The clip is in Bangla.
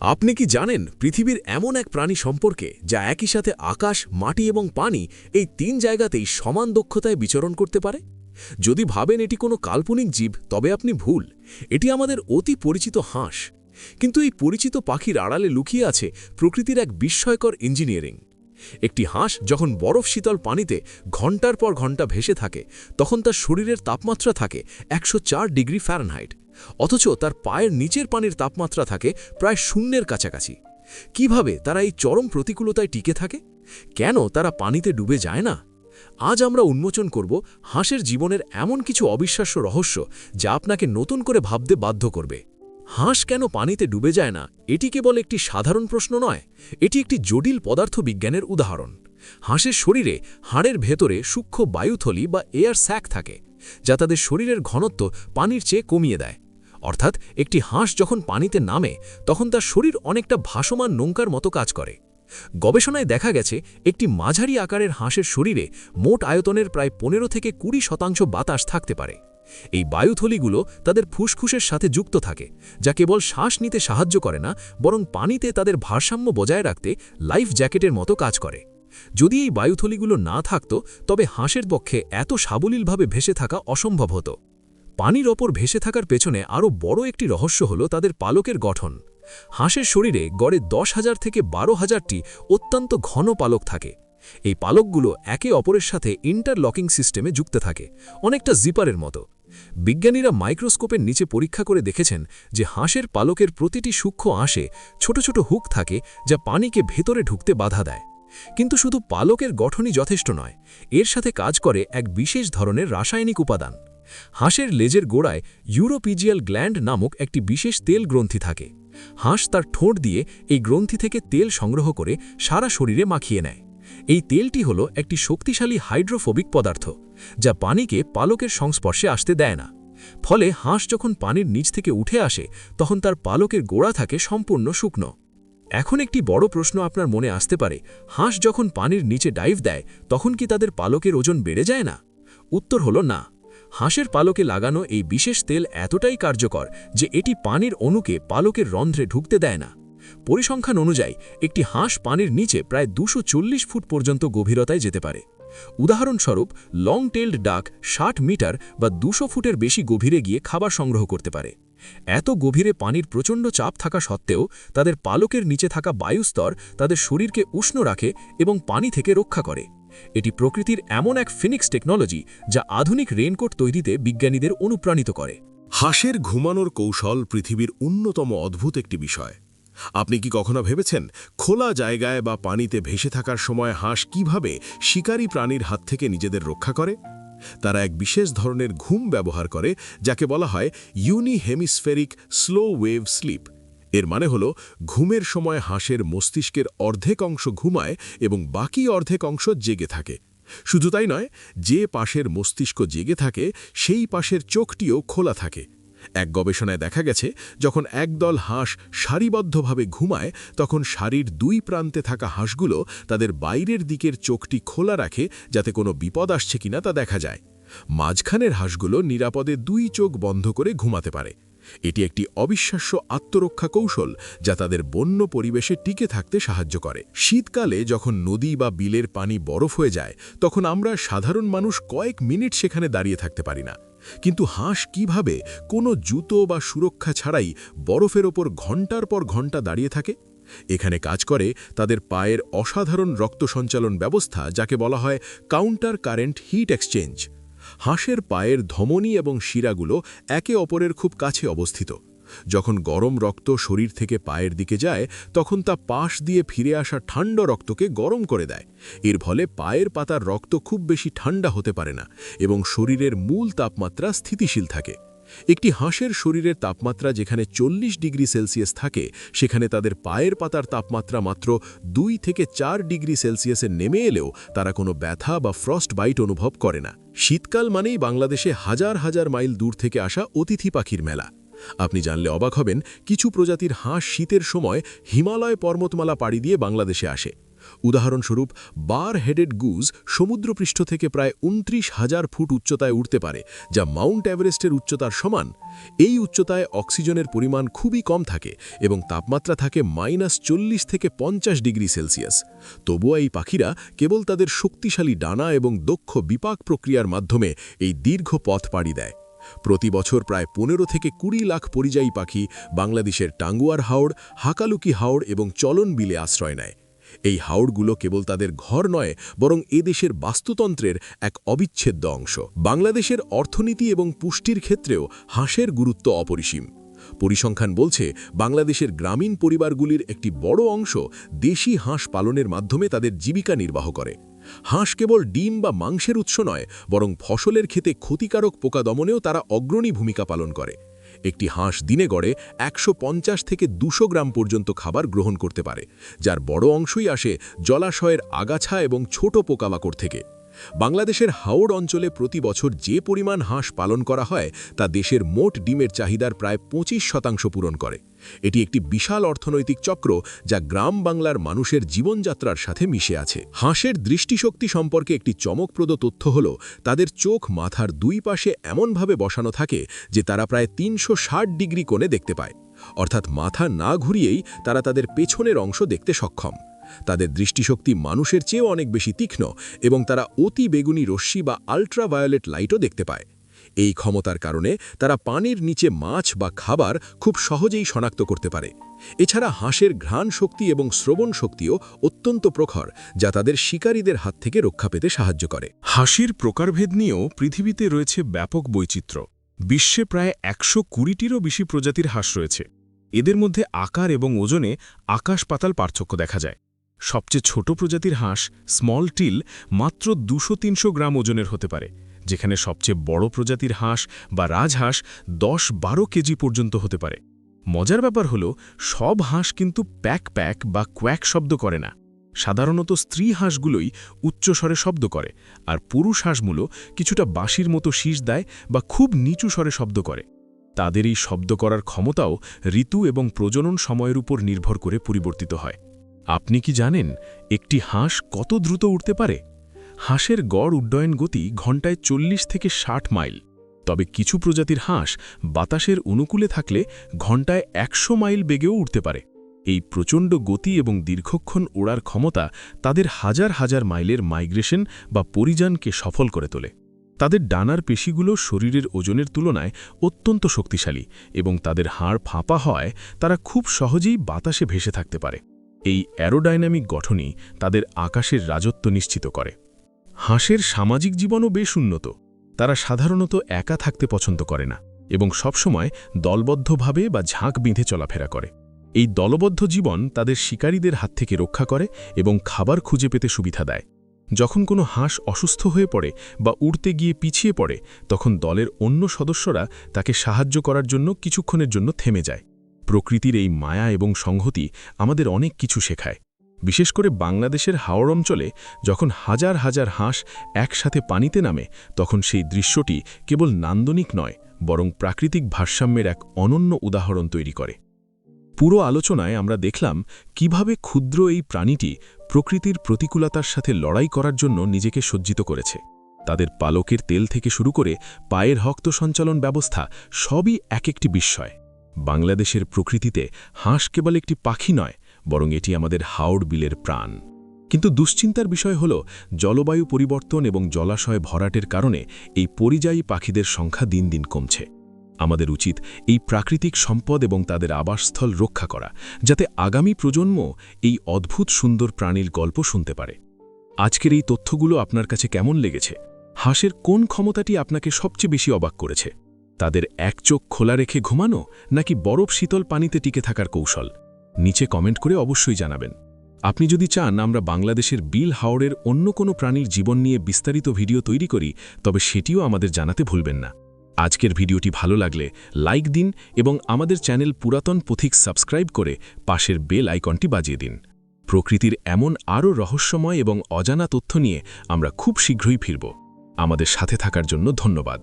আপনি কি জানেন পৃথিবীর এমন এক প্রাণী সম্পর্কে যা একই সাথে আকাশ, মাটি এবং পানি এই তিন জায়গাতেই সমান দক্ষতায় বিচরণ করতে পারে? যদি ভাবেন এটি কোনো কাল্পনিক জীব, তবে আপনি ভুল। এটি আমাদের অতি পরিচিত হাঁস। কিন্তু এই পরিচিত পাখির আড়ালে লুকিয়ে আছে প্রকৃতির এক বিস্ময়কর ইঞ্জিনিয়ারিং। একটি হাঁস যখন বরফ শীতল পানিতে ঘণ্টার পর ঘণ্টা ভেসে থাকে, তখন তার শরীরের তাপমাত্রা থাকে একশো চার ডিগ্রি ফ্যারেনহাইট। অথচ তার পায়ের নিচের পানির তাপমাত্রা থাকে প্রায় শূন্যের কাছাকাছি। কীভাবে তারা এই চরম প্রতিকূলতায় টিকে থাকে? কেন তারা পানিতে ডুবে যায় না? আজ আমরা উন্মোচন করব হাঁসের জীবনের এমন কিছু অবিশ্বাস্য রহস্য যা আপনাকে নতুন করে ভাবতে বাধ্য করবে। হাঁস কেন পানিতে ডুবে যায় না? এটি কেবল একটি সাধারণ প্রশ্ন নয়, এটি একটি জটিল পদার্থবিজ্ঞানের উদাহরণ। হাঁসের শরীরে হাড়ের ভেতরে সূক্ষ্ম বায়ুথলি বা এয়ার স্যাক থাকে, যা তাদের শরীরের ঘনত্ব পানির চেয়ে কমিয়ে দেয়। অর্থাৎ একটি হাঁস যখন পানিতে নামে, তখন তার শরীর অনেকটা ভাসমান নৌকার মতো কাজ করে। গবেষণায় দেখা গেছে, একটি মাঝারি আকারের হাঁসের শরীরে মোট আয়তনের প্রায় পনেরো থেকে কুড়ি শতাংশ বাতাস থাকতে পারে। এই বায়ুথলিগুলো তাদের ফুসফুসের সাথে যুক্ত থাকে, যা কেবল শ্বাস নিতে সাহায্য করে না, বরং পানিতে তাদের ভারসাম্য বজায় রাখতে লাইফ জ্যাকেটের মতো কাজ করে। যদি এই বায়ুথলিগুলো না থাকত, তবে হাঁসের পক্ষে এত সাবলীলভাবে ভেসে থাকা অসম্ভব হতো। পানির ওপর ভেসে থাকার পেছনে আরও বড় একটি রহস্য হল তাদের পালকের গঠন। হাঁসের শরীরে গড়ে দশ হাজার থেকে বারো হাজারটি অত্যন্ত ঘন পালক থাকে। এই পালকগুলো একে অপরের সাথে ইন্টারলকিং সিস্টেমে যুক্ত থাকে, অনেকটা জিপারের মতো। বিজ্ঞানীরা মাইক্রোস্কোপের নিচে পরীক্ষা করে দেখেছেন যে হাঁসের পালকের প্রতিটি সূক্ষ্ম আঁশে ছোট ছোট হুক থাকে যা পানিকে ভেতরে ঢুকতে বাধা দেয়। কিন্তু শুধু পালকের গঠনই যথেষ্ট নয়, এর সাথে কাজ করে এক বিশেষ ধরনের রাসায়নিক উপাদান। হাঁসের লেজের গোড়ায় ইউরোপিজিয়াল গ্ল্যান্ড নামক একটি বিশেষ তেল গ্রন্থি থাকে। হাঁস তার ঠোঁট দিয়ে এই গ্রন্থি থেকে তেল সংগ্রহ করে সারা শরীরে মাখিয়ে নেয়। এই তেলটি হল একটি শক্তিশালী হাইড্রোফোবিক পদার্থ, যা পানিকে পালকের সংস্পর্শে আসতে দেয় না। ফলে হাঁস যখন পানির নিচ থেকে উঠে আসে, তখন তার পালকের গোড়া থাকে সম্পূর্ণ শুকনো। এখন একটি বড় প্রশ্ন আপনার মনে আসতে পারে, হাঁস যখন পানির নিচে ডাইভ দেয়, তখন কি তাদের পালকের ওজন বেড়ে যায় না? উত্তর হল না। হাঁসের পালকে লাগানো এই বিশেষ তেল এতটাই কার্যকর যে এটি পানির অণুকে পালকের রন্ধ্রে ঢুকতে দেয় না। পরিসংখ্যান অনুযায়ী, একটি হাঁস পানির নিচে প্রায় দুশো ফুট পর্যন্ত গভীরতায় যেতে পারে। উদাহরণস্বরূপ লং টেলড ডাক ষাট মিটার বা দুশো ফুটের বেশি গভীরে গিয়ে খাবার সংগ্রহ করতে পারে। এত গভীরে পানির প্রচণ্ড চাপ থাকা সত্ত্বেও, তাদের পালকের নিচে থাকা বায়ুস্তর তাদের শরীরকে উষ্ণ রাখে এবং পানি থেকে রক্ষা করে। এটি প্রকৃতির এমন এক ফিনিক্স টেকনোলজি যা আধুনিক রেইনকোট তৈরিতে বিজ্ঞানীদের অনুপ্রাণিত করে। হাঁসের ঘুমানোর কৌশল পৃথিবীর অন্যতম অদ্ভুত একটি বিষয়। আপনি কি কখনো ভেবেছেন খোলা জায়গায় বা পানিতে ভেসে থাকার সময় হাঁস কীভাবে শিকারী প্রাণীর হাত থেকে নিজেদের রক্ষা করে? তারা এক বিশেষ ধরনের ঘুম ব্যবহার করে, যাকে বলা হয় unihemispheric slow wave sleep. এর মানে হল, ঘুমের সময় হাঁসের মস্তিষ্কের অর্ধেক অংশ ঘুমায় এবং বাকি অর্ধেক অংশ জেগে থাকে। শুধু তাই নয়, যে পাশের মস্তিষ্ক জেগে থাকে, সেই পাশের চোখটিও খোলা থাকে। এক গবেষণায় দেখা গেছে, যখন একদল হাঁস সারিবদ্ধভাবে ঘুমায়, তখন শাড়ির দুই প্রান্তে থাকা হাঁসগুলো তাদের বাইরের দিকের চোখটি খোলা রাখে যাতে কোনো বিপদ আসছে কিনা তা দেখা যায়। মাঝখানের হাঁসগুলো নিরাপদে দুই চোখ বন্ধ করে ঘুমাতে পারে। এটি একটি অবিশ্বাস্য আত্মরক্ষা কৌশল যা তাদের বন্য পরিবেশে টিকে থাকতে সাহায্য করে। শীতকালে যখন নদী বা বিলের পানি বরফ হয়ে যায়, তখন আমরা সাধারণ মানুষ কয়েক মিনিট সেখানে দাঁড়িয়ে থাকতে পারি না। কিন্তু হাঁস কীভাবে কোনো জুতো বা সুরক্ষা ছাড়াই বরফের ওপর ঘণ্টার পর ঘণ্টা দাঁড়িয়ে থাকে? এখানে কাজ করে তাদের পায়ের অসাধারণ রক্ত সঞ্চালন ব্যবস্থা, যাকে বলা হয় কাউন্টার কারেন্ট হিট এক্সচেঞ্জ। হাঁসের পায়ের ধমনী এবং শিরাগুলো একে অপরের খুব কাছে অবস্থিত। যখন গরম রক্ত শরীর থেকে পায়ের দিকে যায়, তখন তা পাশ দিয়ে ফিরে আসা ঠান্ডা রক্তকে গরম করে দেয়। এর ফলে পায়ের পাতার রক্ত খুব বেশি ঠান্ডা হতে পারে না এবং শরীরের মূল তাপমাত্রা স্থিতিশীল থাকে। একটি হাঁসের শরীরের তাপমাত্রা যেখানে চল্লিশ ডিগ্রি সেলসিয়াস থাকে, সেখানে তাদের পায়ের পাতার তাপমাত্রা মাত্র দুই থেকে চার ডিগ্রি সেলসিয়াসে নেমে এলেও তারা কোনো ব্যথা বা ফ্রস্ট বাইট অনুভব করে না। শীতকাল মানেই বাংলাদেশে হাজার হাজার মাইল দূর থেকে আসা অতিথি পাখির মেলা। আপনি জানলে অবাক হবেন, কিছু প্রজাতির হাঁস শীতের সময় হিমালয় পর্বতমালা পাড়ি দিয়ে বাংলাদেশে আসে। উদাহরণস্বরূপ বার হেডেড গুজ সমুদ্রপৃষ্ঠ থেকে প্রায় উনত্রিশ হাজার ফুট উচ্চতায় উঠতে পারে, যা মাউন্ট এভারেস্টের উচ্চতার সমান। এই উচ্চতায় অক্সিজেনের পরিমাণ খুবই কম থাকে এবং তাপমাত্রা থাকে মাইনাস চল্লিশ থেকে পঞ্চাশ ডিগ্রি সেলসিয়াস। তবুও এই পাখিরা কেবল তাদের শক্তিশালী ডানা এবং দক্ষ বিপাক প্রক্রিয়ার মাধ্যমে এই দীর্ঘ পথ পাড়ি দেয়। প্রতি বছর প্রায় পনেরো থেকে কুড়ি লাখ পরিযায়ী পাখি বাংলাদেশের টাঙ্গুয়ার হাওড়, হাকালুকি হাওড় এবং চলন বিলে আশ্রয় নেয়। এই হাওড়গুলো কেবল তাদের ঘর নয়, বরং এদেশের বাস্তুতন্ত্রের এক অবিচ্ছেদ্য অংশ। বাংলাদেশের অর্থনীতি এবং পুষ্টির ক্ষেত্রেও হাঁসের গুরুত্ব অপরিসীম। পরিসংখ্যান বলছে, বাংলাদেশের গ্রামীণ পরিবারগুলির একটি বড় অংশ দেশি হাঁস পালনের মাধ্যমে তাদের জীবিকা নির্বাহ করে। হাঁস কেবল ডিম বা মাংসের উৎস নয়, বরং ফসলের ক্ষেতে ক্ষতিকারক পোকা দমনেও তারা অগ্রণী ভূমিকা পালন করে। একটি হাঁস দিনে গড়ে একশো পঞ্চাশ থেকে দুশো গ্রাম পর্যন্ত খাবার গ্রহণ করতে পারে, যার বড় অংশই আসে জলাশয়ের আগাছা এবং ছোট পোকামাকড় থেকে। বাংলাদেশের হাওড় অঞ্চলে প্রতি বছর যে পরিমাণ হাঁস পালন করা হয়, তা দেশের মোট ডিমের চাহিদার প্রায় পঁচিশ শতাংশ পূরণ করে। এটি একটি বিশাল অর্থনৈতিক চক্র যা গ্রাম বাংলার মানুষের জীবনযাত্রার সাথে মিশে আছে। হাঁসের দৃষ্টিশক্তি সম্পর্কে একটি চমকপ্রদ তথ্য হল, তাদের চোখ মাথার দুই পাশে এমনভাবে বসানো থাকে যে তারা প্রায় তিনশো ষাট ডিগ্রি কোণে দেখতে পায়। অর্থাৎ মাথা না ঘুরিয়েই তারা তাদের পেছনের অংশ দেখতে সক্ষম। তাদের দৃষ্টিশক্তি মানুষের চেয়েও অনেক বেশি তীক্ষ্ণ এবং তারা অতি বেগুনি রশ্মি বা আল্ট্রাভায়োলেট লাইটও দেখতে পায়। এই ক্ষমতার কারণে তারা পানির নিচে মাছ বা খাবার খুব সহজেই শনাক্ত করতে পারে। এছাড়া হাঁসের ঘ্রাণ শক্তি এবং শ্রবণ শক্তিও অত্যন্ত প্রখর, যা তাদের শিকারীদের হাত থেকে রক্ষা পেতে সাহায্য করে। হাসির প্রকারভেদ নিয়েও পৃথিবীতে রয়েছে ব্যাপক বৈচিত্র্য। বিশ্বে প্রায় একশো কুড়িটিরও বেশি প্রজাতির হাঁস রয়েছে। এদের মধ্যে আকার এবং ওজনে আকাশ পাতাল পার্থক্য দেখা যায়। সবচেয়ে ছোট প্রজাতির হাঁস স্মল টিল মাত্র দুশো তিনশো গ্রাম ওজনের হতে পারে, যেখানে সবচেয়ে বড় প্রজাতির হাঁস বা রাজহাঁস দশ বারো কেজি পর্যন্ত হতে পারে। মজার ব্যাপার হল, সব হাঁস কিন্তু প্যাক প্যাক বা কোয়াক শব্দ করে না। সাধারণত স্ত্রী হাঁসগুলোই উচ্চস্বরে শব্দ করে, আর পুরুষ হাঁসগুলো কিছুটা বাঁশির মতো শীষ দেয় বা খুব নিচু স্বরে শব্দ করে। তাদের এই শব্দ করার ক্ষমতাও ঋতু এবং প্রজনন সময়ের উপর নির্ভর করে পরিবর্তিত হয়। আপনি কি জানেন একটি হাঁস কত দ্রুত উঠতে পারে? হাঁসের গড় উড্ডয়ন গতি ঘণ্টায় চল্লিশ থেকে ষাট মাইল। তবে কিছু প্রজাতির হাঁস বাতাসের অনুকূলে থাকলে ঘণ্টায় একশো মাইল বেগেও উঠতে পারে। এই প্রচণ্ড গতি এবং দীর্ঘক্ষণ ওড়ার ক্ষমতা তাদের হাজার হাজার মাইলের মাইগ্রেশন বা পরিযানকে সফল করে তোলে। তাদের ডানার পেশিগুলো শরীরের ওজনের তুলনায় অত্যন্ত শক্তিশালী এবং তাদের হাড় ফাঁপা হয় তারা খুব সহজেই বাতাসে ভেসে থাকতে পারে। এই অ্যারোডাইনামিক গঠনই তাদের আকাশের রাজত্ব নিশ্চিত করে। হাঁসের সামাজিক জীবনও বেশ উন্নত। তারা সাধারণত একা থাকতে পছন্দ করে না এবং সবসময় দলবদ্ধভাবে বা ঝাঁক বেঁধে চলাফেরা করে। এই দলবদ্ধ জীবন তাদের শিকারীদের হাত থেকে রক্ষা করে এবং খাবার খুঁজে পেতে সুবিধা দেয়। যখন কোনো হাঁস অসুস্থ হয়ে পড়ে বা উড়তে গিয়ে পিছিয়ে পড়ে, তখন দলের অন্য সদস্যরা তাকে সাহায্য করার জন্য কিছুক্ষণের জন্য থেমে যায়। প্রকৃতির এই মায়া এবং সংহতি আমাদের অনেক কিছু শেখায়। বিশেষ করে বাংলাদেশের হাওড় অঞ্চলে যখন হাজার হাজার হাঁস একসাথে পানিতে নামে, তখন সেই দৃশ্যটি কেবল নান্দনিক নয়, বরং প্রাকৃতিক ভারসাম্যের এক অনন্য উদাহরণ তৈরি করে। পুরো আলোচনায় আমরা দেখলাম কীভাবে ক্ষুদ্র এই প্রাণীটি প্রকৃতির প্রতিকূলতার সাথে লড়াই করার জন্য নিজেকে সজ্জিত করেছে। তাদের পালকের তেল থেকে শুরু করে পায়ের হক্ত সঞ্চালন ব্যবস্থা সবই এক একটি বিস্ময়। বাংলাদেশের প্রকৃতিতে হাঁস কেবল একটি পাখি নয়, বরং এটি আমাদের হাওড় বিলের প্রাণ। কিন্তু দুশ্চিন্তার বিষয় হল, জলবায়ু পরিবর্তন এবং জলাশয় ভরাটের কারণে এই পরিযায়ী পাখিদের সংখ্যা দিন দিন কমছে। আমাদের উচিত এই প্রাকৃতিক সম্পদ এবং তাদের আবাসস্থল রক্ষা করা, যাতে আগামী প্রজন্ম এই অদ্ভুত সুন্দর প্রাণীর গল্প শুনতে পারে। আজকের এই তথ্যগুলো আপনার কাছে কেমন লেগেছে? হাঁসের কোন ক্ষমতাটি আপনাকে সবচেয়ে বেশি অবাক করেছে? তাদের এক চোখ খোলা রেখে ঘুমানো নাকি বরফ শীতল পানিতে টিকে থাকার কৌশল? নিচে কমেন্ট করে অবশ্যই জানাবেন। আপনি যদি চান আমরা বাংলাদেশের বিল হাওড়ের অন্য কোনো প্রাণীর জীবন নিয়ে বিস্তারিত ভিডিও তৈরি করি, তবে সেটিও আমাদের জানাতে ভুলবেন না। আজকের ভিডিওটি ভালো লাগলে লাইক দিন এবং আমাদের চ্যানেল পুরাতন পথিক সাবস্ক্রাইব করে পাশের বেল আইকনটি বাজিয়ে দিন। প্রকৃতির এমন আরও রহস্যময় এবং অজানা তথ্য নিয়ে আমরা খুব শীঘ্রই ফিরব। আমাদের সাথে থাকার জন্য ধন্যবাদ।